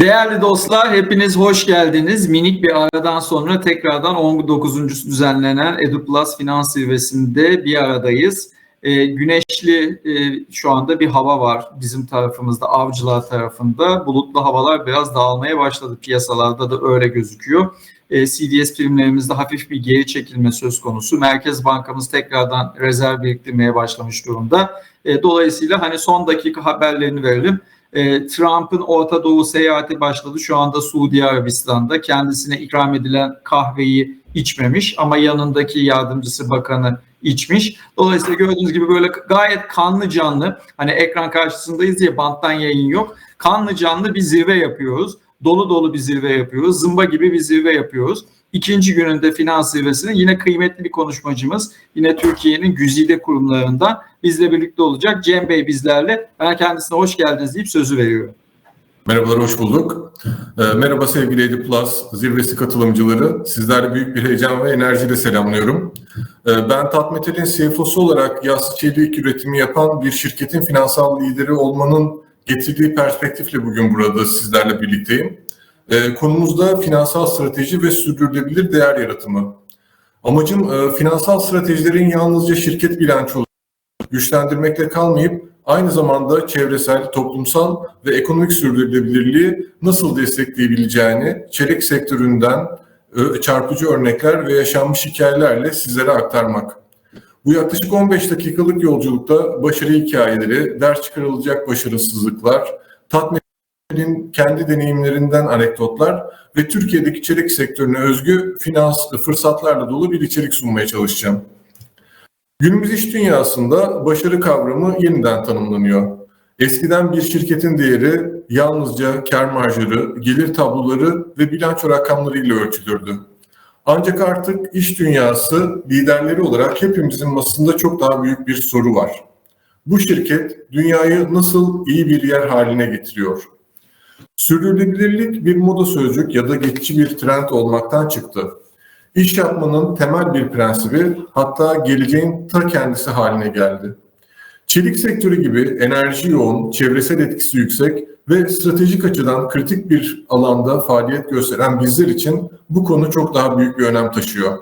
Değerli dostlar, hepiniz hoş geldiniz. Minik bir aradan sonra tekrardan 19. düzenlenen EduPlus Finans Zirvesi'nde bir aradayız. Ee, güneşli e, şu anda bir hava var bizim tarafımızda, avcılar tarafında. Bulutlu havalar biraz dağılmaya başladı. Piyasalarda da öyle gözüküyor. E, CDS primlerimizde hafif bir geri çekilme söz konusu. Merkez Bankamız tekrardan rezerv biriktirmeye başlamış durumda. E, dolayısıyla hani son dakika haberlerini verelim. E, Trump'ın Orta Doğu seyahati başladı. Şu anda Suudi Arabistan'da kendisine ikram edilen kahveyi içmemiş ama yanındaki yardımcısı bakanı içmiş. Dolayısıyla gördüğünüz gibi böyle gayet kanlı canlı hani ekran karşısındayız diye banttan yayın yok. Kanlı canlı bir zirve yapıyoruz. Dolu dolu bir zirve yapıyoruz. Zımba gibi bir zirve yapıyoruz. İkinci gününde finans zirvesinde yine kıymetli bir konuşmacımız yine Türkiye'nin güzide kurumlarından bizle birlikte olacak. Cem Bey bizlerle. Ben kendisine hoş geldiniz deyip sözü veriyorum. Merhabalar, hoş bulduk. E, merhaba sevgili Edi Plus zirvesi katılımcıları. Sizlerle büyük bir heyecan ve enerjiyle selamlıyorum. E, ben Tatmetel'in CFO'su olarak yassı çelik üretimi yapan bir şirketin finansal lideri olmanın getirdiği perspektifle bugün burada sizlerle birlikteyim. E, konumuzda finansal strateji ve sürdürülebilir değer yaratımı. Amacım e, finansal stratejilerin yalnızca şirket bilançoları güçlendirmekle kalmayıp aynı zamanda çevresel, toplumsal ve ekonomik sürdürülebilirliği nasıl destekleyebileceğini çelik sektöründen çarpıcı örnekler ve yaşanmış hikayelerle sizlere aktarmak. Bu yaklaşık 15 dakikalık yolculukta başarı hikayeleri, ders çıkarılacak başarısızlıklar, tatminin kendi deneyimlerinden anekdotlar ve Türkiye'deki çelik sektörüne özgü finans fırsatlarla dolu bir içerik sunmaya çalışacağım. Günümüz iş dünyasında başarı kavramı yeniden tanımlanıyor. Eskiden bir şirketin değeri yalnızca kar marjları, gelir tabloları ve bilanço rakamlarıyla ölçülürdü. Ancak artık iş dünyası liderleri olarak hepimizin masasında çok daha büyük bir soru var. Bu şirket dünyayı nasıl iyi bir yer haline getiriyor? Sürdürülebilirlik bir moda sözcük ya da geçici bir trend olmaktan çıktı. İş yapmanın temel bir prensibi hatta geleceğin ta kendisi haline geldi. Çelik sektörü gibi enerji yoğun, çevresel etkisi yüksek ve stratejik açıdan kritik bir alanda faaliyet gösteren bizler için bu konu çok daha büyük bir önem taşıyor.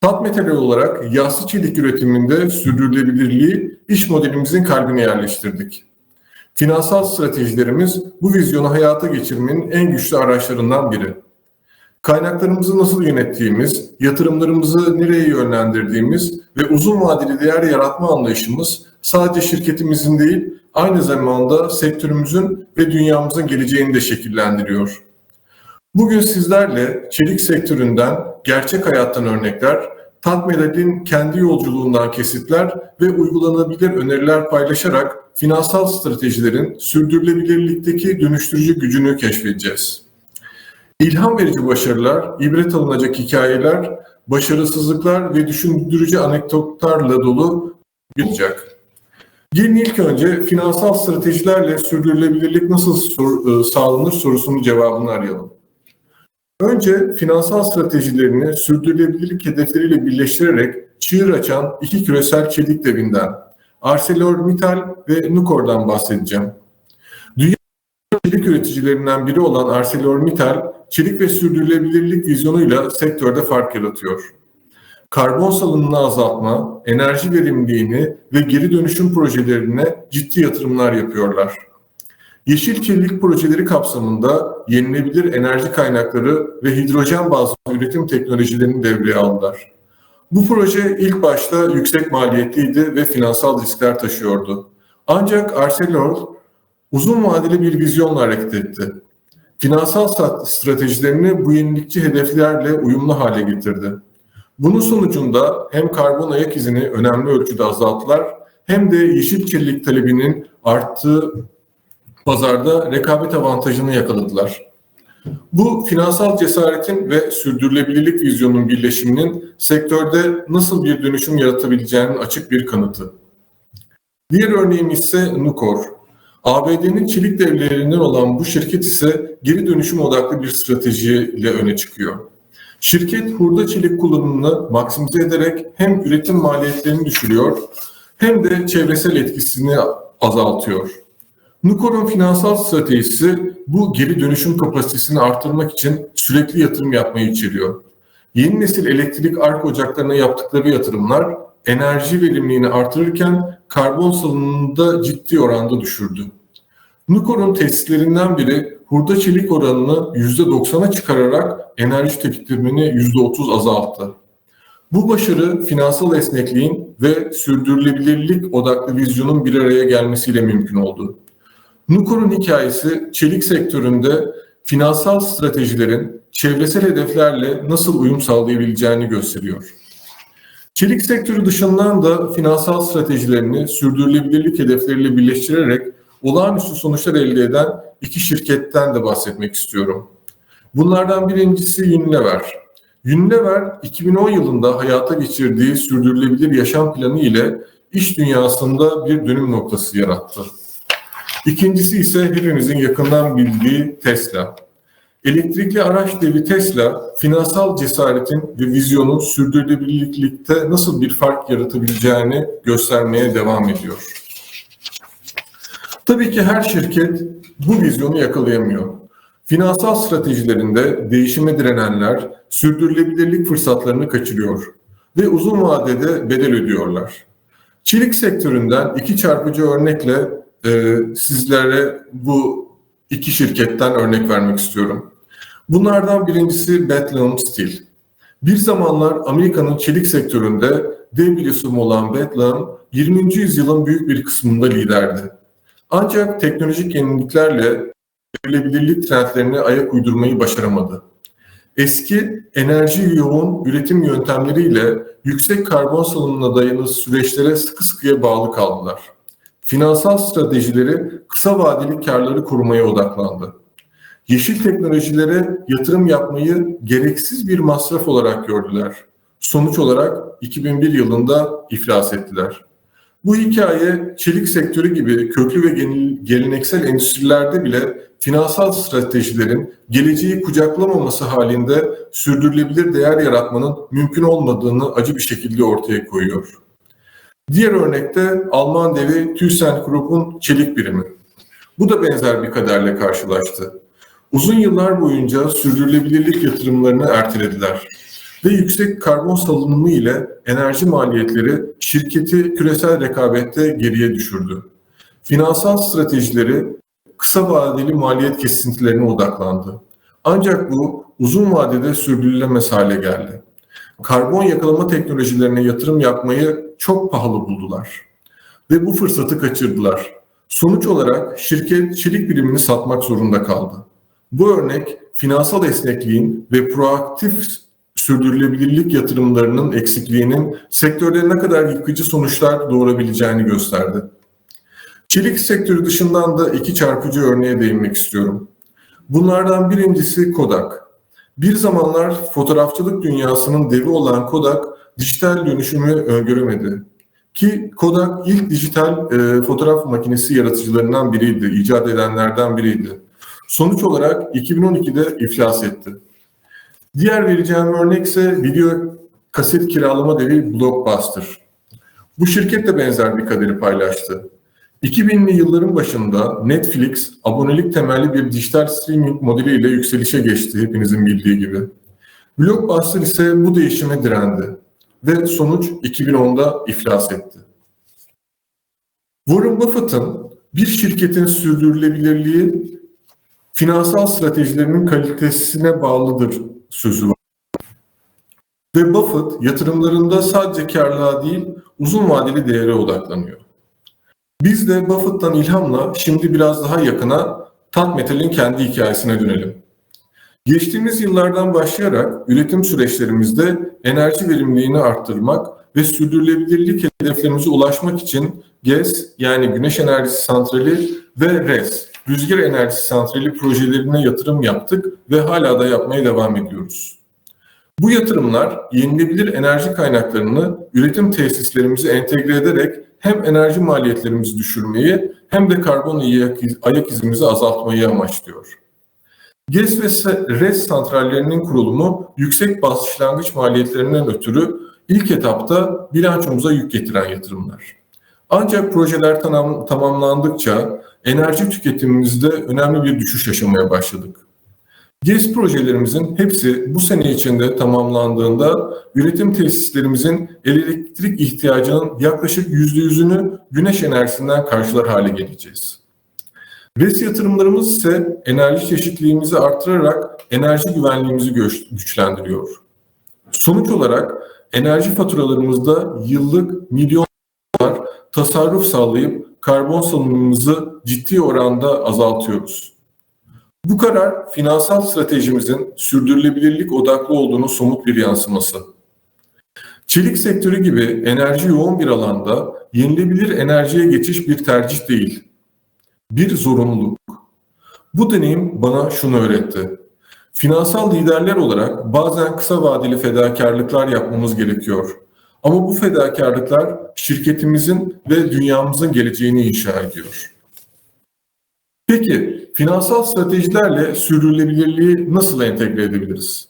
Tat metali olarak yassı çelik üretiminde sürdürülebilirliği iş modelimizin kalbine yerleştirdik. Finansal stratejilerimiz bu vizyonu hayata geçirmenin en güçlü araçlarından biri. Kaynaklarımızı nasıl yönettiğimiz, yatırımlarımızı nereye yönlendirdiğimiz ve uzun vadeli değer yaratma anlayışımız sadece şirketimizin değil, aynı zamanda sektörümüzün ve dünyamızın geleceğini de şekillendiriyor. Bugün sizlerle çelik sektöründen, gerçek hayattan örnekler, Tatmedel'in kendi yolculuğundan kesitler ve uygulanabilir öneriler paylaşarak finansal stratejilerin sürdürülebilirlikteki dönüştürücü gücünü keşfedeceğiz. İlham verici başarılar, ibret alınacak hikayeler, başarısızlıklar ve düşündürücü anekdotlarla dolu olacak. Gelin ilk önce finansal stratejilerle sürdürülebilirlik nasıl sor, sağlanır sorusunun cevabını arayalım. Önce finansal stratejilerini sürdürülebilirlik hedefleriyle birleştirerek çığır açan iki küresel çelik devinden ArcelorMittal ve Nucor'dan bahsedeceğim. Dünya çelik üreticilerinden biri olan ArcelorMittal, çelik ve sürdürülebilirlik vizyonuyla sektörde fark yaratıyor. Karbon salınımını azaltma, enerji verimliliğini ve geri dönüşüm projelerine ciddi yatırımlar yapıyorlar. Yeşil kirlilik projeleri kapsamında yenilebilir enerji kaynakları ve hidrojen bazlı üretim teknolojilerini devreye aldılar. Bu proje ilk başta yüksek maliyetliydi ve finansal riskler taşıyordu. Ancak Arcelor uzun vadeli bir vizyonla hareket etti. Finansal stratejilerini bu yenilikçi hedeflerle uyumlu hale getirdi. Bunun sonucunda hem karbon ayak izini önemli ölçüde azalttılar hem de yeşil kirlilik talebinin arttığı pazarda rekabet avantajını yakaladılar. Bu finansal cesaretin ve sürdürülebilirlik vizyonunun birleşiminin sektörde nasıl bir dönüşüm yaratabileceğinin açık bir kanıtı. Diğer örneğim ise Nucor. ABD'nin çelik devlerinden olan bu şirket ise geri dönüşüm odaklı bir stratejiyle öne çıkıyor. Şirket hurda çelik kullanımını maksimize ederek hem üretim maliyetlerini düşürüyor hem de çevresel etkisini azaltıyor. Nukor'un finansal stratejisi bu geri dönüşüm kapasitesini artırmak için sürekli yatırım yapmayı içeriyor. Yeni nesil elektrik ark ocaklarına yaptıkları yatırımlar enerji verimliliğini artırırken karbon salınımını da ciddi oranda düşürdü. Nukor'un tesislerinden biri hurda çelik oranını %90'a çıkararak enerji tüketimini %30 azalttı. Bu başarı finansal esnekliğin ve sürdürülebilirlik odaklı vizyonun bir araya gelmesiyle mümkün oldu. Nukor'un hikayesi çelik sektöründe finansal stratejilerin çevresel hedeflerle nasıl uyum sağlayabileceğini gösteriyor. Çelik sektörü dışından da finansal stratejilerini sürdürülebilirlik hedefleriyle birleştirerek olağanüstü sonuçlar elde eden iki şirketten de bahsetmek istiyorum. Bunlardan birincisi Unilever. Unilever 2010 yılında hayata geçirdiği sürdürülebilir yaşam planı ile iş dünyasında bir dönüm noktası yarattı. İkincisi ise hepimizin yakından bildiği Tesla. Elektrikli araç devi Tesla, finansal cesaretin ve vizyonun sürdürülebilirlikte nasıl bir fark yaratabileceğini göstermeye devam ediyor. Tabii ki her şirket bu vizyonu yakalayamıyor. Finansal stratejilerinde değişime direnenler sürdürülebilirlik fırsatlarını kaçırıyor ve uzun vadede bedel ödüyorlar. Çelik sektöründen iki çarpıcı örnekle e, sizlere bu iki şirketten örnek vermek istiyorum. Bunlardan birincisi Bethlehem Steel. Bir zamanlar Amerika'nın çelik sektöründe dev bir isim olan Bethlehem, 20. yüzyılın büyük bir kısmında liderdi. Ancak teknolojik yeniliklerle sürdürülebilirlik trendlerine ayak uydurmayı başaramadı. Eski enerji yoğun üretim yöntemleriyle yüksek karbon salınımına dayalı süreçlere sıkı sıkıya bağlı kaldılar. Finansal stratejileri kısa vadeli karları korumaya odaklandı. Yeşil teknolojilere yatırım yapmayı gereksiz bir masraf olarak gördüler. Sonuç olarak 2001 yılında iflas ettiler. Bu hikaye çelik sektörü gibi köklü ve geleneksel endüstrilerde bile finansal stratejilerin geleceği kucaklamaması halinde sürdürülebilir değer yaratmanın mümkün olmadığını acı bir şekilde ortaya koyuyor. Diğer örnekte Alman devi ThyssenKrupp'un çelik birimi. Bu da benzer bir kaderle karşılaştı. Uzun yıllar boyunca sürdürülebilirlik yatırımlarını ertelediler ve yüksek karbon salınımı ile enerji maliyetleri şirketi küresel rekabette geriye düşürdü. Finansal stratejileri kısa vadeli maliyet kesintilerine odaklandı. Ancak bu uzun vadede sürdürülemez hale geldi. Karbon yakalama teknolojilerine yatırım yapmayı çok pahalı buldular ve bu fırsatı kaçırdılar. Sonuç olarak şirket çelik birimini satmak zorunda kaldı. Bu örnek finansal esnekliğin ve proaktif sürdürülebilirlik yatırımlarının eksikliğinin sektörde ne kadar yıkıcı sonuçlar doğurabileceğini gösterdi. Çelik sektörü dışından da iki çarpıcı örneğe değinmek istiyorum. Bunlardan birincisi Kodak. Bir zamanlar fotoğrafçılık dünyasının devi olan Kodak, dijital dönüşümü öngöremedi. Ki Kodak ilk dijital e, fotoğraf makinesi yaratıcılarından biriydi, icat edenlerden biriydi. Sonuç olarak 2012'de iflas etti. Diğer vereceğim örnek ise video kaset kiralama devi Blockbuster. Bu şirket de benzer bir kaderi paylaştı. 2000'li yılların başında Netflix abonelik temelli bir dijital streaming modeliyle yükselişe geçti hepinizin bildiği gibi. Blockbuster ise bu değişime direndi ve sonuç 2010'da iflas etti. Warren Buffett'ın bir şirketin sürdürülebilirliği finansal stratejilerinin kalitesine bağlıdır sözü var. Ve Buffett yatırımlarında sadece karlılığa değil uzun vadeli değere odaklanıyor. Biz de Buffett'tan ilhamla şimdi biraz daha yakına Tat Metal'in kendi hikayesine dönelim. Geçtiğimiz yıllardan başlayarak üretim süreçlerimizde enerji verimliliğini arttırmak ve sürdürülebilirlik hedeflerimize ulaşmak için GES yani güneş enerjisi santrali ve RES rüzgar enerjisi santrali projelerine yatırım yaptık ve hala da yapmaya devam ediyoruz. Bu yatırımlar yenilebilir enerji kaynaklarını üretim tesislerimize entegre ederek hem enerji maliyetlerimizi düşürmeyi hem de karbon ayak izimizi azaltmayı amaçlıyor. GES ve RES santrallerinin kurulumu yüksek başlangıç maliyetlerinden ötürü ilk etapta bilançomuza yük getiren yatırımlar. Ancak projeler tamam, tamamlandıkça enerji tüketimimizde önemli bir düşüş yaşamaya başladık. GES projelerimizin hepsi bu sene içinde tamamlandığında üretim tesislerimizin elektrik ihtiyacının yaklaşık %100'ünü güneş enerjisinden karşılar hale geleceğiz. RES yatırımlarımız ise enerji çeşitliliğimizi artırarak enerji güvenliğimizi güçlendiriyor. Sonuç olarak enerji faturalarımızda yıllık milyon dolar tasarruf sağlayıp karbon salınımımızı ciddi oranda azaltıyoruz. Bu karar finansal stratejimizin sürdürülebilirlik odaklı olduğunu somut bir yansıması. Çelik sektörü gibi enerji yoğun bir alanda yenilebilir enerjiye geçiş bir tercih değil, bir zorunluluk. Bu deneyim bana şunu öğretti. Finansal liderler olarak bazen kısa vadeli fedakarlıklar yapmamız gerekiyor. Ama bu fedakarlıklar şirketimizin ve dünyamızın geleceğini inşa ediyor. Peki finansal stratejilerle sürdürülebilirliği nasıl entegre edebiliriz?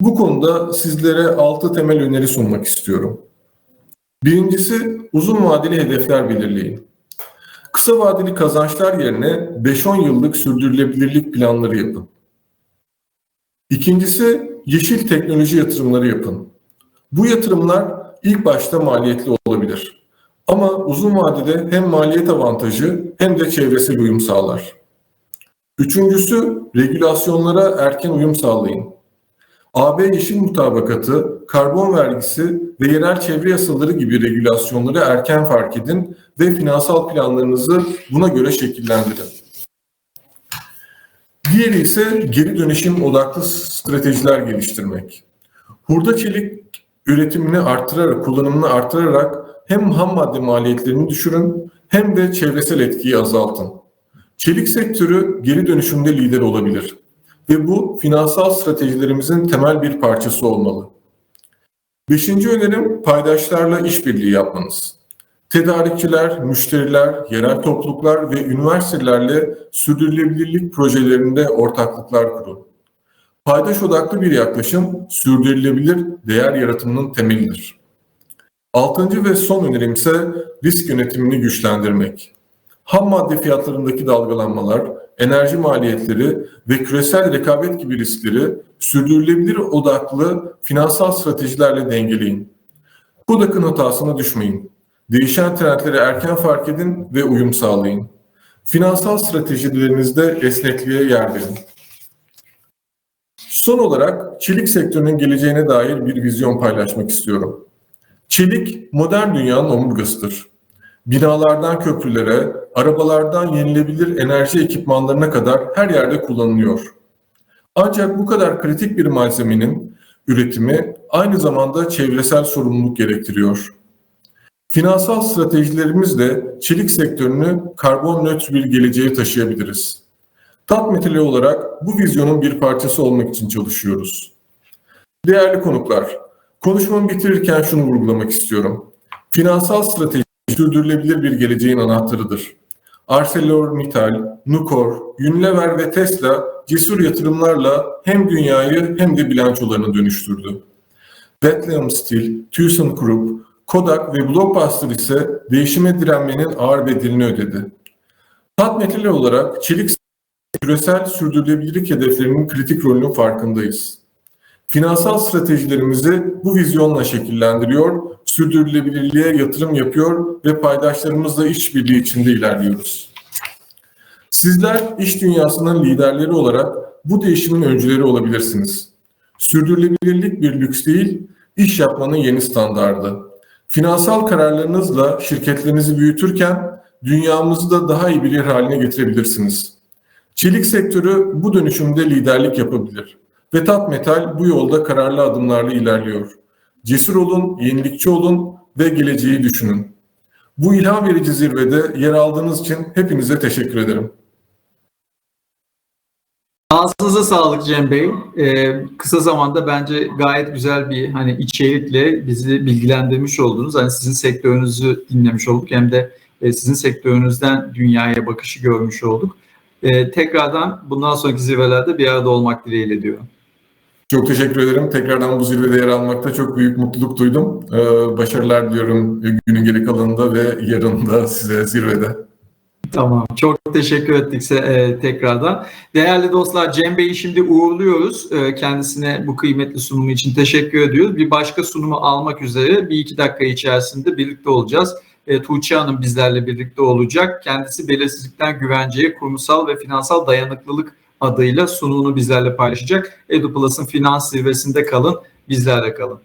Bu konuda sizlere altı temel öneri sunmak istiyorum. Birincisi uzun vadeli hedefler belirleyin. Kısa vadeli kazançlar yerine 5-10 yıllık sürdürülebilirlik planları yapın. İkincisi yeşil teknoloji yatırımları yapın. Bu yatırımlar ilk başta maliyetli olabilir. Ama uzun vadede hem maliyet avantajı hem de çevresel uyum sağlar. Üçüncüsü regülasyonlara erken uyum sağlayın. AB Yeşil Mutabakatı, karbon vergisi ve yerel çevre yasaları gibi regülasyonları erken fark edin ve finansal planlarınızı buna göre şekillendirin. Diğeri ise geri dönüşüm odaklı stratejiler geliştirmek. Hurda çelik üretimini arttırarak, kullanımını arttırarak hem ham madde maliyetlerini düşürün hem de çevresel etkiyi azaltın. Çelik sektörü geri dönüşümde lider olabilir ve bu finansal stratejilerimizin temel bir parçası olmalı. Beşinci önerim paydaşlarla işbirliği yapmanız. Tedarikçiler, müşteriler, yerel topluluklar ve üniversitelerle sürdürülebilirlik projelerinde ortaklıklar kurun. Paydaş odaklı bir yaklaşım sürdürülebilir değer yaratımının temelidir. Altıncı ve son önerim ise risk yönetimini güçlendirmek. Ham madde fiyatlarındaki dalgalanmalar, enerji maliyetleri ve küresel rekabet gibi riskleri sürdürülebilir odaklı finansal stratejilerle dengeleyin. Kodak'ın hatasına düşmeyin. Değişen trendleri erken fark edin ve uyum sağlayın. Finansal stratejilerinizde esnekliğe yer verin. Son olarak çelik sektörünün geleceğine dair bir vizyon paylaşmak istiyorum. Çelik modern dünyanın omurgasıdır. Binalardan köprülere, arabalardan yenilebilir enerji ekipmanlarına kadar her yerde kullanılıyor. Ancak bu kadar kritik bir malzemenin üretimi aynı zamanda çevresel sorumluluk gerektiriyor. Finansal stratejilerimizle çelik sektörünü karbon nötr bir geleceğe taşıyabiliriz. TAP metali olarak bu vizyonun bir parçası olmak için çalışıyoruz. Değerli konuklar, konuşmamı bitirirken şunu vurgulamak istiyorum. Finansal strateji sürdürülebilir bir geleceğin anahtarıdır. ArcelorMittal, Nucor, Unilever ve Tesla cesur yatırımlarla hem dünyayı hem de bilançolarını dönüştürdü. Bethlehem Steel, ThyssenKrupp, Kodak ve Blockbuster ise değişime direnmenin ağır bedelini ödedi. Tat metali olarak çelik küresel sürdürülebilirlik hedeflerinin kritik rolünün farkındayız. Finansal stratejilerimizi bu vizyonla şekillendiriyor, sürdürülebilirliğe yatırım yapıyor ve paydaşlarımızla işbirliği içinde ilerliyoruz. Sizler iş dünyasının liderleri olarak bu değişimin öncüleri olabilirsiniz. Sürdürülebilirlik bir lüks değil, iş yapmanın yeni standardı. Finansal kararlarınızla şirketlerinizi büyütürken dünyamızı da daha iyi bir yer haline getirebilirsiniz. Çelik sektörü bu dönüşümde liderlik yapabilir. Ve Tat Metal bu yolda kararlı adımlarla ilerliyor. Cesur olun, yenilikçi olun ve geleceği düşünün. Bu ilham verici zirvede yer aldığınız için hepinize teşekkür ederim. Ağzınıza sağlık Cem Bey. Ee, kısa zamanda bence gayet güzel bir hani içerikle bizi bilgilendirmiş oldunuz. Hani sizin sektörünüzü dinlemiş olduk hem de e, sizin sektörünüzden dünyaya bakışı görmüş olduk. Ee, tekrardan bundan sonraki zirvelerde bir arada olmak dileğiyle diyorum. Çok teşekkür ederim. Tekrardan bu zirvede yer almakta çok büyük mutluluk duydum. Ee, başarılar diliyorum günün geri kalanında ve yarın da size zirvede. Tamam. Çok teşekkür ettik e, tekrardan. Değerli dostlar Cem Bey'i şimdi uğurluyoruz. E, kendisine bu kıymetli sunumu için teşekkür ediyoruz. Bir başka sunumu almak üzere bir iki dakika içerisinde birlikte olacağız. E, Tuğçe Hanım bizlerle birlikte olacak. Kendisi belirsizlikten güvenceye kurumsal ve finansal dayanıklılık adıyla sunumunu bizlerle paylaşacak. EduPlus'ın finans zirvesinde kalın, bizlerle kalın.